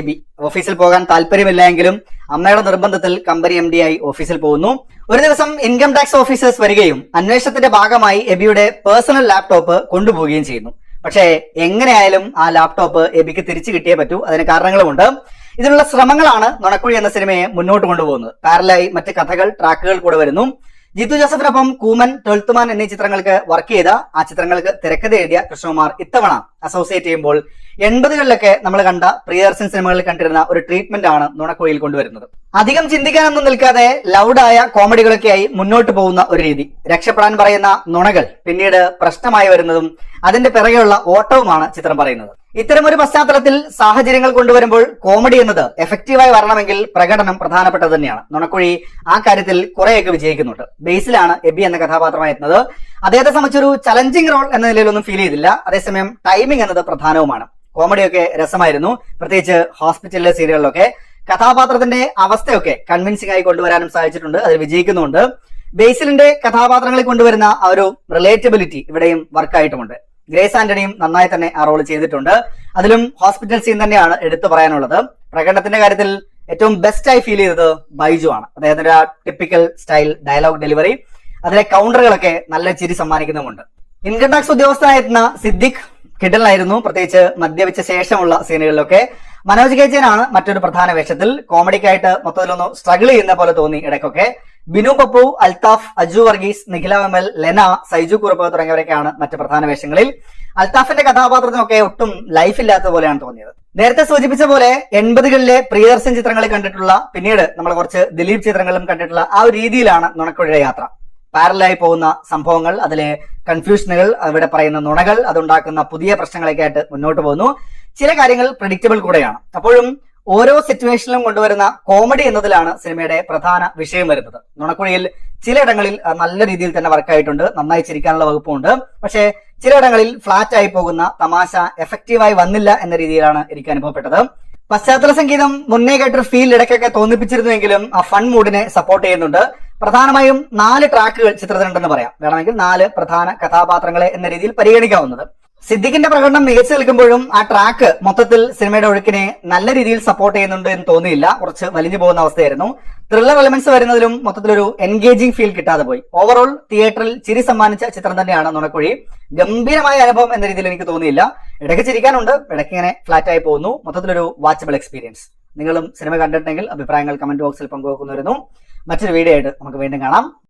AB ഓഫീസിൽ പോകാൻ താല്പര്യമില്ല എങ്കിലും അമ്മയുടെ നിർബന്ധത്തിൽ കമ്പനി എം ആയി ഓഫീസിൽ പോകുന്നു. ഒരു ദിവസം ഇൻകം ടാക്സ് ഓഫീസേഴ്സ് വരികയും അന്വേഷണത്തിന്റെ ഭാഗമായി എബിയുടെ പേഴ്സണൽ ലാപ്ടോപ്പ് കൊണ്ടുപോവുകയും ചെയ്യുന്നു. പക്ഷേ എങ്ങനെയായാലും ആ ലാപ്ടോപ്പ് എബിക്ക് തിരിച്ചു കിട്ടിയേ പറ്റൂ. അതിന് കാരണങ്ങളുമുണ്ട്. ഇതിനുള്ള ശ്രമങ്ങളാണ് നുണക്കുഴി എന്ന സിനിമയെ മുന്നോട്ട് കൊണ്ടുപോകുന്നത്. പാരലായി മറ്റ് കഥകൾ ട്രാക്കുകൾ കൂടെ വരുന്നു. ജിത്തു ജോസഫിനൊപ്പം കൂമൻ ട്വൽത്തുമാൻ എന്നീ ചിത്രങ്ങൾക്ക് വർക്ക് ചെയ്ത ആ ചിത്രങ്ങൾക്ക് തിരക്കഥ എഴുതിയ കൃഷ്ണകുമാർ ഇത്തവണ അസോസിയേറ്റ് ചെയ്യുമ്പോൾ എൺപതുകളിലൊക്കെ നമ്മൾ കണ്ട പ്രിയദർശൻ സിനിമകളിൽ കണ്ടിരുന്ന ഒരു ട്രീറ്റ്മെന്റ് ആണ് നുണക്കുഴിയിൽ കൊണ്ടുവരുന്നത്. അധികം ചിന്തിക്കാനൊന്നും നിൽക്കാതെ ലൗഡായ കോമഡികളൊക്കെയായി മുന്നോട്ട് പോകുന്ന ഒരു രീതി. രക്ഷപ്പെടാൻ പറയുന്ന നുണകൾ പിന്നീട് പ്രശ്നമായി വരുന്നതും അതിന്റെ പിറകെയുള്ള ഓട്ടവുമാണ് ചിത്രം പറയുന്നത്. ഇത്തരമൊരു പശ്ചാത്തലത്തിൽ സാഹചര്യങ്ങൾ കൊണ്ടുവരുമ്പോൾ കോമഡി എന്നത് എഫക്റ്റീവായി വരണമെങ്കിൽ പ്രകടനം പ്രധാനപ്പെട്ടത് തന്നെയാണ്. നുണക്കുഴി ആ കാര്യത്തിൽ കുറെയൊക്കെ വിജയിക്കുന്നുണ്ട്. ബേസിലാണ് എബി എന്ന കഥാപാത്രമായി എത്തുന്നത്. അദ്ദേഹത്തെ സംബന്ധിച്ചൊരു ചലഞ്ചിങ് റോൾ എന്ന നിലയിലൊന്നും ഫീൽ ചെയ്തില്ല. അതേസമയം ടൈമിംഗ് എന്നത് പ്രധാനവുമാണ്. കോമഡിയൊക്കെ രസമായിരുന്നു. പ്രത്യേകിച്ച് ഹോസ്പിറ്റലിലെ സീരിയലിലൊക്കെ കഥാപാത്രത്തിന്റെ അവസ്ഥയൊക്കെ കൺവിൻസിംഗ് ആയി കൊണ്ടുവരാനും സാധിച്ചിട്ടുണ്ട്. അതിൽ വിജയിക്കുന്നുണ്ട് ബേസിലിന്റെ കഥാപാത്രങ്ങളിൽ കൊണ്ടുവരുന്ന ആ ഒരു റിലേറ്റബിലിറ്റി ഇവിടെയും വർക്കായിട്ടുമുണ്ട് ഗ്രേസ് ആന്റണിയും നന്നായി തന്നെ ആ റോൾ ചെയ്തിട്ടുണ്ട്. അതിലും ഹോസ്പിറ്റൽ സീൻ തന്നെയാണ് എടുത്തു പറയാനുള്ളത്. പ്രകടനത്തിന്റെ കാര്യത്തിൽ ഏറ്റവും ബെസ്റ്റ് ആയി ഫീൽ ചെയ്തത് ബൈജു ആണ്. അദ്ദേഹത്തിന്റെ ആ ടിപ്പിക്കൽ സ്റ്റൈൽ ഡയലോഗ് ഡെലിവറി അതിലെ കൗണ്ടറുകളൊക്കെ നല്ല ചിരി സമ്മാനിക്കുന്നുമുണ്ട്. ഇൻകം ടാക്സ് ഉദ്യോഗസ്ഥനായിരുന്ന സിദ്ദിഖ് കിഡലായിരുന്നു പ്രത്യേകിച്ച് മദ്യപിച്ച ശേഷമുള്ള സീനുകളിലൊക്കെ. മനോജ് കേജനാണ് മറ്റൊരു പ്രധാന വേഷത്തിൽ. കോമഡിക്കായിട്ട് മൊത്തത്തിലൊന്ന് സ്ട്രഗിൾ ചെയ്യുന്ന പോലെ തോന്നി ഇടയ്ക്കൊക്കെ. ബിനു പപ്പു അൽതാഫ് അജു വർഗീസ് നിഖില മെമൽ ലെന സൈജു കുറുപ്പ് തുടങ്ങിയവരൊക്കെയാണ് മറ്റ് പ്രധാന വേഷങ്ങളിൽ. അൽത്താഫിന്റെ കഥാപാത്രത്തിനൊക്കെ ഒട്ടും ലൈഫ് ഇല്ലാത്ത പോലെയാണ് തോന്നിയത്. നേരത്തെ സൂചിപ്പിച്ച പോലെ എൺപതുകളിലെ പ്രിയദർശൻ ചിത്രങ്ങളിൽ കണ്ടിട്ടുള്ള പിന്നീട് നമ്മൾ കുറച്ച് ദിലീപ് ചിത്രങ്ങളിലും കണ്ടിട്ടുള്ള ആ ഒരു രീതിയിലാണ് നുണക്കുഴയുടെ യാത്ര. പാരലായി പോകുന്ന സംഭവങ്ങൾ അതിലെ കൺഫ്യൂഷനുകൾ അവിടെ പറയുന്ന നുണകൾ അതുണ്ടാക്കുന്ന പുതിയ പ്രശ്നങ്ങളൊക്കെ ആയിട്ട് മുന്നോട്ട് പോകുന്നു. ചില കാര്യങ്ങൾ പ്രഡിക്റ്റബിൾ കൂടെയാണ്. അപ്പോഴും ഓരോ സിറ്റുവേഷനിലും കൊണ്ടുവരുന്ന കോമഡി എന്നതിലാണ് സിനിമയുടെ പ്രധാന വിഷയം വരുന്നത്. നുണക്കുഴിയിൽ ചിലയിടങ്ങളിൽ നല്ല രീതിയിൽ തന്നെ വർക്കായിട്ടുണ്ട് നന്നായി ചിരിക്കാനുള്ള വകുപ്പുണ്ട് പക്ഷേ ചിലയിടങ്ങളിൽ ഫ്ലാറ്റ് ആയി പോകുന്ന തമാശ എഫക്റ്റീവായി വന്നില്ല എന്ന രീതിയിലാണ് എനിക്ക് അനുഭവപ്പെട്ടത്. പശ്ചാത്തല സംഗീതം മുന്നേ കേട്ടൊരു ഫീൽ ഇടയ്ക്കൊക്കെ തോന്നിപ്പിച്ചിരുന്നുവെങ്കിലും ആ ഫൺ മൂഡിനെ സപ്പോർട്ട് ചെയ്യുന്നുണ്ട്. പ്രധാനമായും നാല് ട്രാക്കുകൾ ചിത്രത്തിനുണ്ടെന്ന് പറയാം. വേണമെങ്കിൽ നാല് പ്രധാന കഥാപാത്രങ്ങളെ എന്ന രീതിയിൽ പരിഗണിക്കാവുന്നത്. സിദ്ദിഖിന്റെ പ്രകടനം മികച്ചു നിൽക്കുമ്പോഴും ആ ട്രാക്ക് മൊത്തത്തിൽ സിനിമയുടെ ഒഴുക്കിനെ നല്ല രീതിയിൽ സപ്പോർട്ട് ചെയ്യുന്നുണ്ട് എന്ന് തോന്നിയില്ല. കുറച്ച് വലിഞ്ഞു പോകുന്ന അവസ്ഥയായിരുന്നു. ത്രില്ലർ എലമെന്റ്സ് വരുന്നതിലും മൊത്തത്തിലൊരു എൻഗേജിംഗ് ഫീൽ കിട്ടാതെ പോയി. ഓവറോൾ തിയേറ്ററിൽ ചിരി സമ്മാനിച്ച ചിത്രം തന്നെയാണ് നുണക്കുഴി. ഗംഭീരമായ അനുഭവം എന്ന രീതിയിൽ എനിക്ക് തോന്നിയില്ല. ഇടയ്ക്ക് ചിരിക്കാനുണ്ട്. ഇടയ്ക്ക് ഇങ്ങനെ ഫ്ലാറ്റ് ആയി പോകുന്നു. മൊത്തത്തിലൊരു വാച്ചബിൾ എക്സ്പീരിയൻസ് നിങ്ങളും സിനിമ കണ്ടിട്ടുണ്ടെങ്കിൽ അഭിപ്രായങ്ങൾ കമന്റ് ബോക്സിൽ പങ്കുവെക്കുന്നു വരുന്നു മറ്റൊരു വീഡിയോ ആയിട്ട് നമുക്ക് വീണ്ടും കാണാം.